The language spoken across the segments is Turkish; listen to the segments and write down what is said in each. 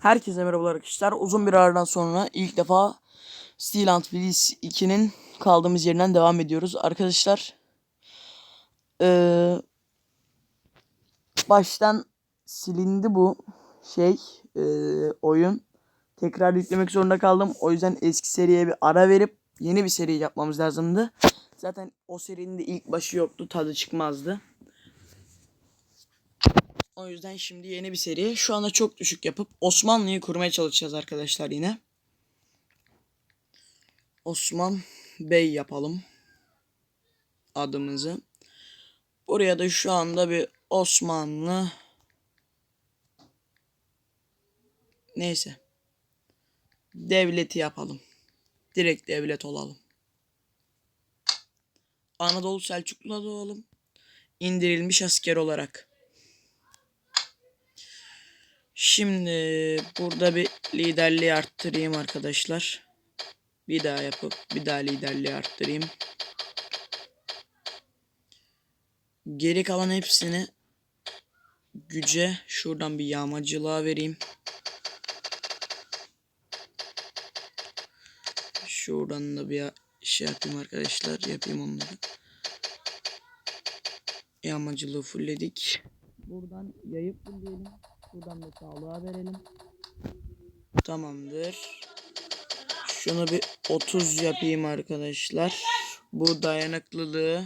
Herkese merhabalar arkadaşlar. Uzun bir aradan sonra ilk defa Steel and Willis 2'nin kaldığımız yerden devam ediyoruz. Arkadaşlar eee, baştan silindi bu şey eee, oyun. Tekrar yüklemek zorunda kaldım. O yüzden eski seriye bir ara verip yeni bir seri yapmamız lazımdı. Zaten o serinin de ilk başı yoktu. Tadı çıkmazdı. O yüzden şimdi yeni bir seri. Şu anda çok düşük yapıp Osmanlı'yı kurmaya çalışacağız arkadaşlar yine. Osman Bey yapalım. Adımızı. Buraya da şu anda bir Osmanlı neyse devleti yapalım. Direkt devlet olalım. Anadolu Selçuklu'da doğalım. İndirilmiş asker olarak. Şimdi burada bir liderliği arttırayım arkadaşlar. Bir daha yapıp bir daha liderliği arttırayım. Geri kalan hepsini güce şuradan bir yağmacılığa vereyim. Şuradan da bir şey yapayım arkadaşlar. Yapayım onları. Yağmacılığı fullledik. Buradan yayıp fullleyelim. Buradan da sağlığa verelim. Tamamdır. Şunu bir 30 yapayım arkadaşlar. Bu dayanıklılığı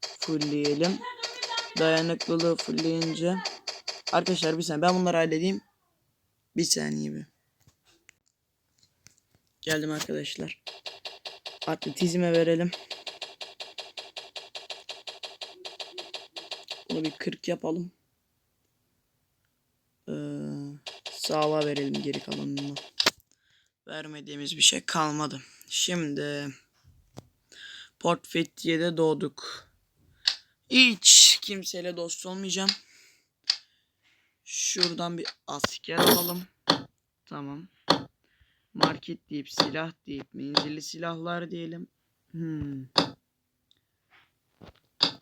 fullleyelim. Dayanıklılığı fullleyince Arkadaşlar bir saniye ben bunları halledeyim. Bir saniye bir. Geldim arkadaşlar. Atletizme verelim. Bunu bir 40 yapalım. Ee, sağlığa verelim geri kalanını. Vermediğimiz bir şey kalmadı. Şimdi Port Fethiye'de doğduk. Hiç kimseyle dost olmayacağım. Şuradan bir asker alalım. Tamam. Market deyip silah deyip menzilli silahlar diyelim. Hmm.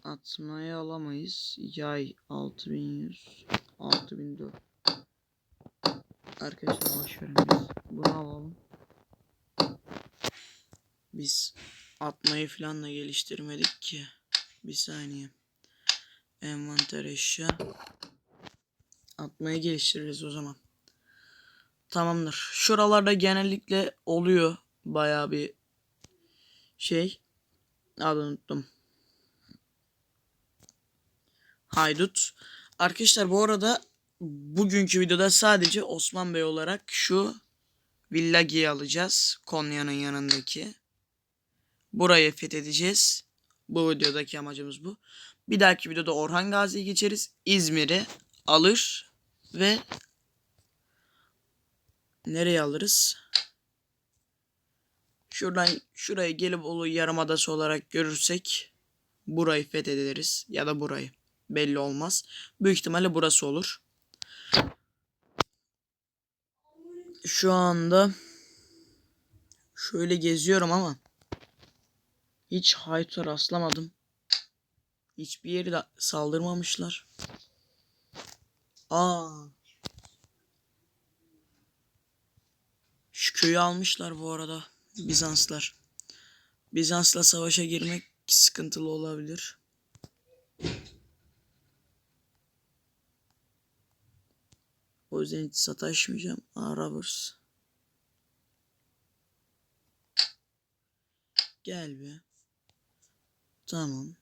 Atmayı alamayız. Yay 6100 6004 Arkadaşlar verin biz bunu alalım. Biz atmayı falan da geliştirmedik ki. Bir saniye. Envanter eşya. Atmayı geliştiririz o zaman. Tamamdır. Şuralarda genellikle oluyor bayağı bir şey. Adını unuttum. Haydut. Arkadaşlar bu arada bugünkü videoda sadece Osman Bey olarak şu Villagi'yi alacağız. Konya'nın yanındaki. Burayı fethedeceğiz. Bu videodaki amacımız bu. Bir dahaki videoda Orhan Gazi'yi geçeriz. İzmir'i alır ve nereye alırız? Şuradan şurayı Gelibolu Yarımadası olarak görürsek burayı fethederiz ya da burayı. Belli olmaz. Büyük ihtimalle burası olur. Şu anda şöyle geziyorum ama hiç hayta rastlamadım. Hiçbir yeri saldırmamışlar. Aa. Şu köyü almışlar bu arada Bizanslar. Bizans'la savaşa girmek sıkıntılı olabilir. O yüzden hiç sataşmayacağım. Aa. Gel be. Tamam.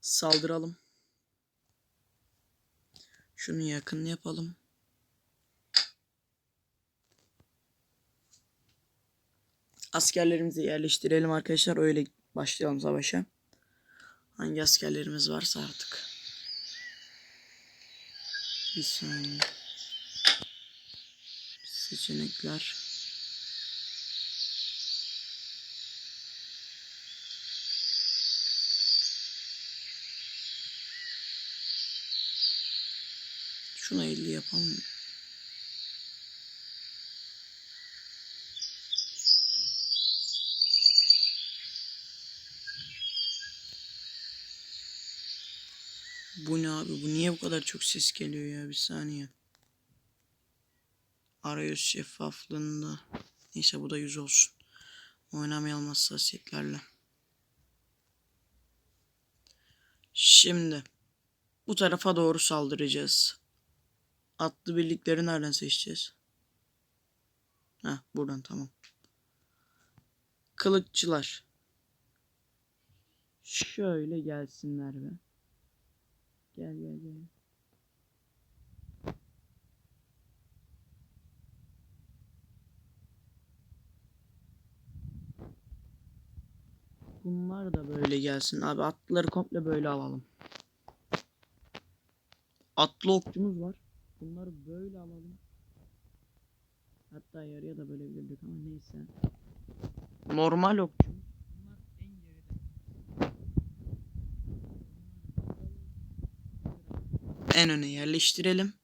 Saldıralım. Şunu yakın yapalım. Askerlerimizi yerleştirelim arkadaşlar. Öyle başlayalım savaşa. Hangi askerlerimiz varsa artık. Bir saniye. Seçenekler. Şuna 50 yapalım. Bu ne abi? Bu niye bu kadar çok ses geliyor ya? Bir saniye. Arayüz şeffaflığında. Neyse bu da 100 olsun. Oynamayalım hassasiyetlerle. Şimdi bu tarafa doğru saldıracağız. Atlı birlikleri nereden seçeceğiz? Ha buradan tamam. Kılıkçılar. Şöyle gelsinler be. Gel gel gel. Bunlar da böyle gelsin. Abi atlıları komple böyle alalım. Atlı okçumuz var. Bunları böyle alalım. Hatta yarıya da bölebilirdik ama neyse. Normal okçu. Bunlar en geride. En öne yerleştirelim.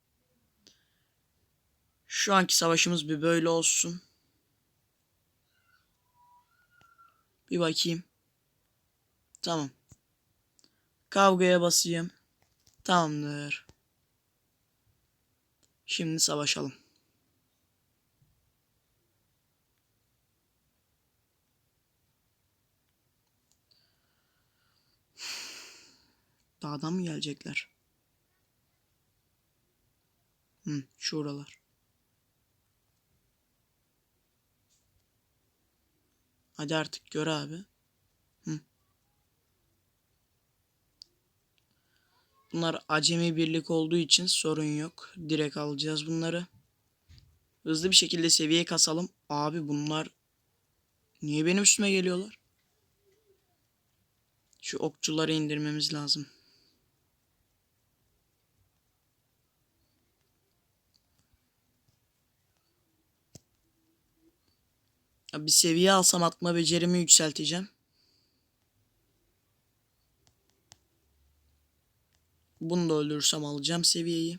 Şu anki savaşımız bir böyle olsun. Bir bakayım. Tamam. Kavgaya basayım. Tamamdır. Şimdi savaşalım. Dağdan mı gelecekler? Hı, şuralar. Hadi artık gör abi. Hı. Bunlar acemi birlik olduğu için sorun yok. Direkt alacağız bunları. Hızlı bir şekilde seviye kasalım. Abi bunlar niye benim üstüme geliyorlar? Şu okçuları indirmemiz lazım. Bir seviye alsam atma becerimi yükselteceğim. Bunu da öldürürsem alacağım seviyeyi.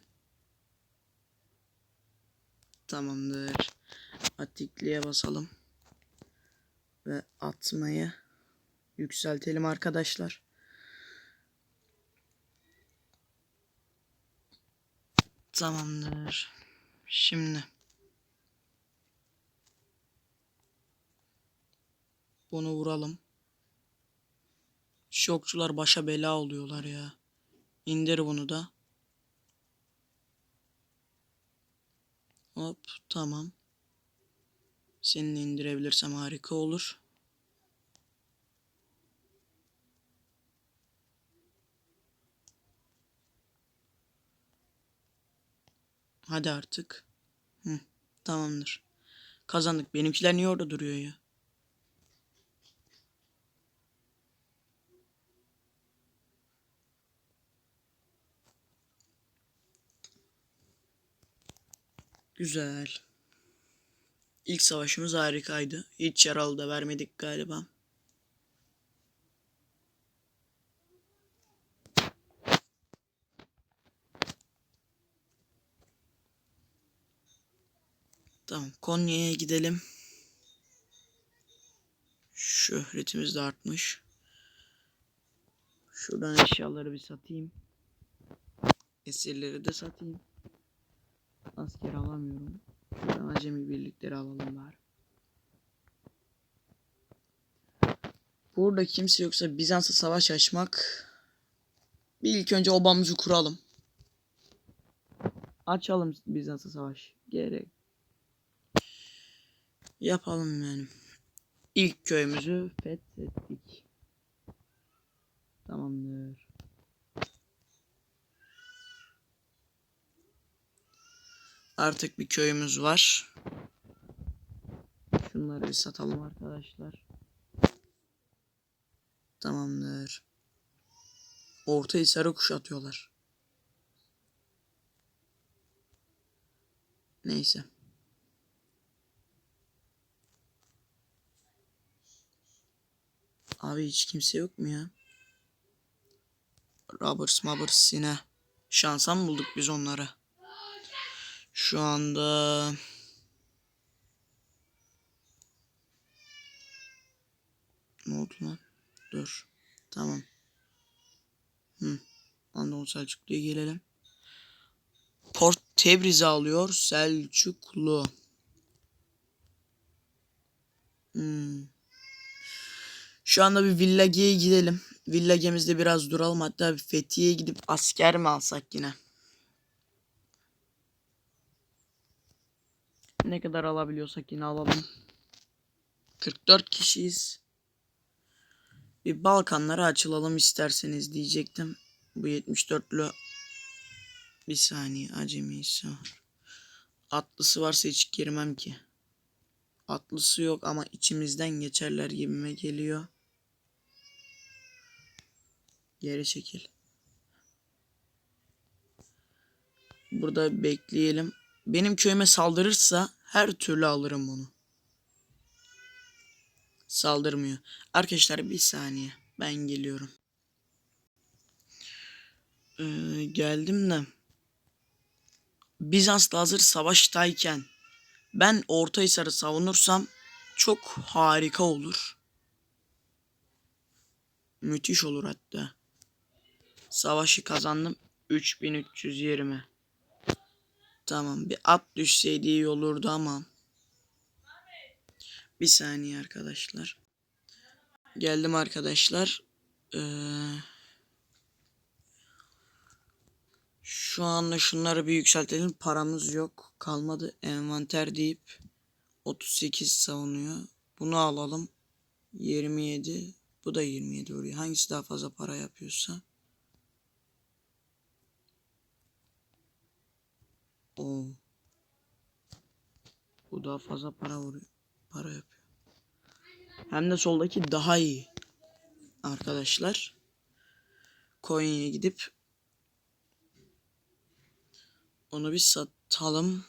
Tamamdır. Atikliğe basalım. Ve atmayı yükseltelim arkadaşlar. Tamamdır. Şimdi bunu vuralım. Şokçular başa bela oluyorlar ya. İndir bunu da. Hop tamam. Seni indirebilirsem harika olur. Hadi artık. Hı, tamamdır. Kazandık. Benimkiler niye orada duruyor ya? Güzel. İlk savaşımız harikaydı. Hiç yaralı da vermedik galiba. Tamam Konya'ya gidelim. Şöhretimiz de artmış. Şuradan eşyaları bir satayım. Esirleri de satayım. Asker alamıyorum. Şuradan acemi birlikleri alalım bari. Burada kimse yoksa Bizans'a savaş açmak. Bir ilk önce obamızı kuralım. Açalım Bizans'a savaş. Gerek. Yapalım yani. İlk köyümüzü fethettik. Tamamdır. Artık bir köyümüz var. Şunları bir satalım arkadaşlar. Tamamdır. Orta Hisar'ı kuşatıyorlar. Neyse. Abi hiç kimse yok mu ya? Robbers Mabbers yine. Şansa mı bulduk biz onları? Şu anda... Ne oldu lan? Dur. Tamam. Hı. Anadolu Selçuklu'ya gelelim. Port Tebriz'i alıyor Selçuklu. Hmm. Şu anda bir Villagi'ye gidelim. Villagi'mizde biraz duralım. Hatta bir Fethiye'ye gidip asker mi alsak yine? Ne kadar alabiliyorsak yine alalım. 44 kişiyiz. Bir Balkanlara açılalım isterseniz diyecektim. Bu 74'lü bir saniye acemisi var. Atlısı varsa hiç girmem ki. Atlısı yok ama içimizden geçerler gibime geliyor. Geri çekil. Burada bekleyelim. Benim köyüme saldırırsa her türlü alırım onu. Saldırmıyor. Arkadaşlar bir saniye. Ben geliyorum. Ee, geldim de. Bizans'ta hazır savaştayken ben Ortahisar'ı savunursam çok harika olur. Müthiş olur hatta. Savaşı kazandım. 3320. Tamam bir at düşseydi iyi olurdu ama. Bir saniye arkadaşlar. Geldim arkadaşlar. Ee, şu anda şunları bir yükseltelim. Paramız yok. Kalmadı. Envanter deyip 38 savunuyor. Bunu alalım. 27. Bu da 27 vuruyor. Hangisi daha fazla para yapıyorsa. Oo. Bu daha fazla para vuruyor. Para yapıyor. Hem de soldaki daha iyi. Arkadaşlar. Konya'ya gidip onu bir satalım.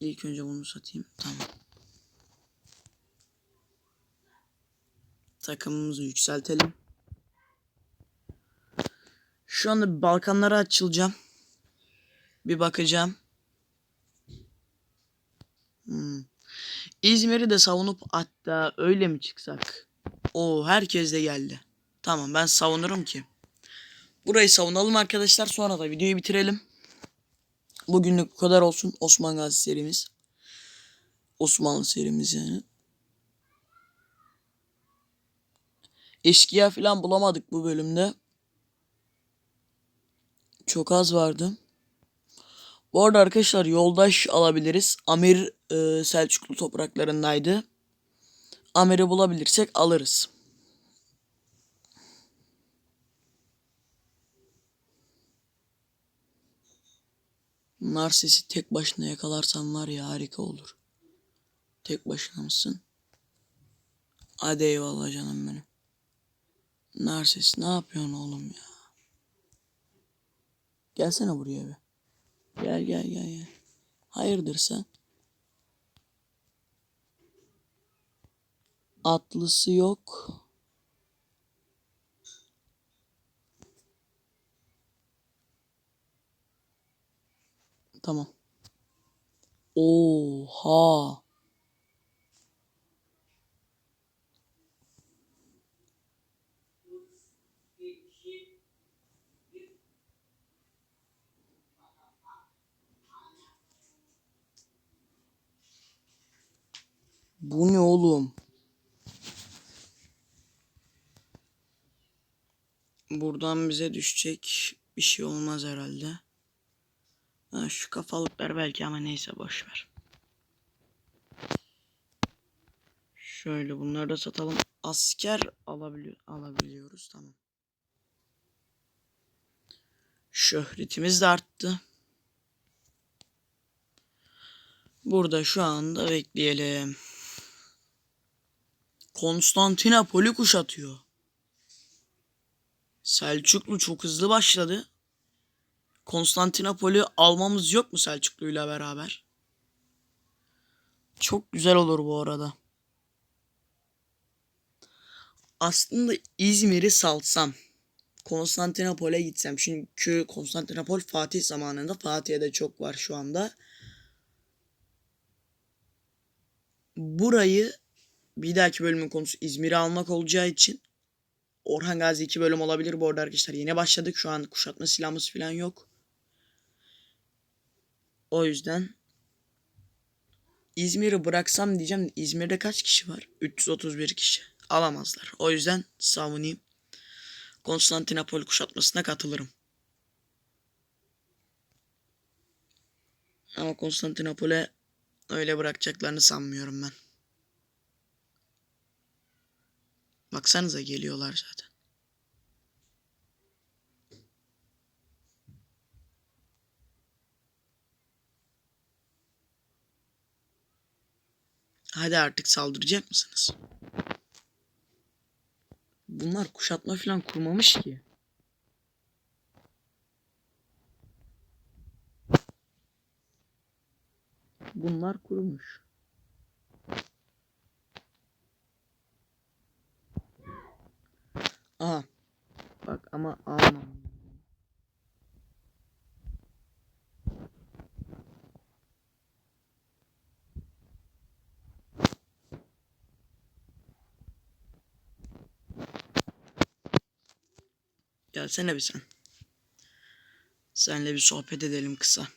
İlk önce bunu satayım. Tamam. Takımımızı yükseltelim. Şu anda Balkanlara açılacağım. Bir bakacağım. Hmm. İzmir'i de savunup hatta öyle mi çıksak? O herkes de geldi. Tamam ben savunurum ki. Burayı savunalım arkadaşlar. Sonra da videoyu bitirelim. Bugünlük bu kadar olsun. Osman Gazi serimiz. Osmanlı serimiz yani. Eşkıya falan bulamadık bu bölümde. Çok az vardı. Bu arada arkadaşlar yoldaş alabiliriz. Amir e, Selçuklu topraklarındaydı. Amir'i bulabilirsek alırız. Narses'i tek başına yakalarsan var ya harika olur. Tek başına mısın? Hadi eyvallah canım benim. Narses ne yapıyorsun oğlum ya? Gelsene buraya be. Gel gel gel gel. Hayırdır sen? Atlısı yok. Tamam. Oha. Bu ne oğlum? Buradan bize düşecek bir şey olmaz herhalde. Ha, şu kafalıklar belki ama neyse boş ver. Şöyle bunları da satalım. Asker alabiliyor alabiliyoruz tamam. Şöhretimiz de arttı. Burada şu anda bekleyelim. Konstantinopol'ü kuşatıyor. Selçuklu çok hızlı başladı. Konstantinopol'ü almamız yok mu Selçuklu'yla beraber? Çok güzel olur bu arada. Aslında İzmir'i salsam. Konstantinopol'e gitsem. Çünkü Konstantinopol Fatih zamanında. Fatih'e de çok var şu anda. Burayı bir dahaki bölümün konusu İzmir'i almak olacağı için Orhan Gazi 2 bölüm olabilir bu arada arkadaşlar. Yeni başladık. Şu an kuşatma silahımız falan yok. O yüzden İzmir'i bıraksam diyeceğim. İzmir'de kaç kişi var? 331 kişi. Alamazlar. O yüzden savunayım. Konstantinopol kuşatmasına katılırım. Ama Konstantinopol'e öyle bırakacaklarını sanmıyorum ben. Baksanıza geliyorlar zaten. Hadi artık saldıracak mısınız? Bunlar kuşatma falan kurmamış ki. Bunlar kurmuş. Aha. Bak ama almam. Gelsene bir sen. Seninle bir sohbet edelim kısa.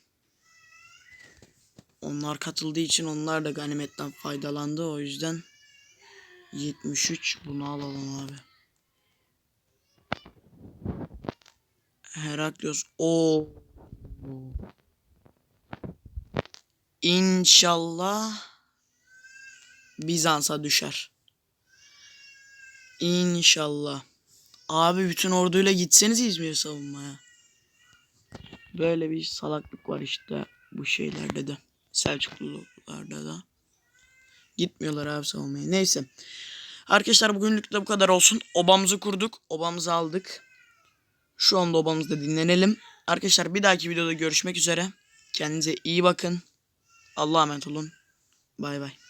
Onlar katıldığı için onlar da ganimetten faydalandı. O yüzden 73 bunu alalım abi. Heraklios. O. İnşallah Bizans'a düşer. İnşallah. Abi bütün orduyla gitseniz İzmir'e savunmaya. Böyle bir salaklık var işte bu şeylerde de. Selçuklularda da. Gitmiyorlar abi savunmaya. Neyse. Arkadaşlar bugünlük de bu kadar olsun. Obamızı kurduk. Obamızı aldık. Şu anda obamızda dinlenelim. Arkadaşlar bir dahaki videoda görüşmek üzere. Kendinize iyi bakın. Allah'a emanet olun. Bay bay.